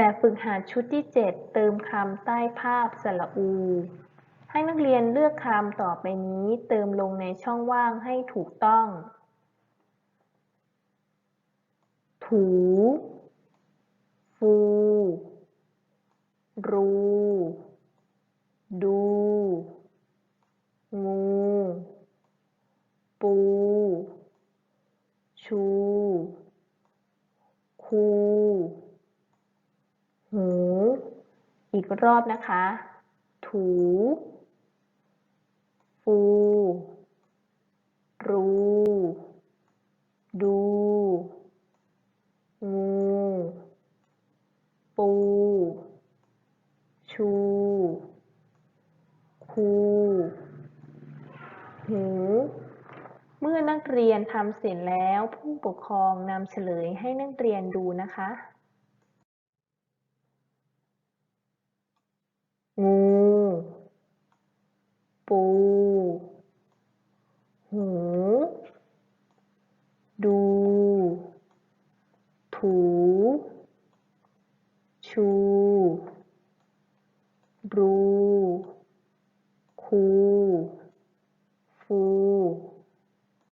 แบบฝึกหัดชุดที่ 7 เติมคำใต้ภาพสระอู ให้นักเรียนเลือกคำต่อไปนี้เติมลงในช่องว่างให้ถูกต้อง ถู ฟู รู ดู งู ปู ชู คู หู อีกรอบนะคะ ถู ฟู รู ดู งู ปู ชู คู หูเมื่อนักเรียนทำเสร็จแล้วผู้ปกครองนำเฉลยให้นักเรียนดูนะคะ งู ปู หู ดู ถู ชูรู คู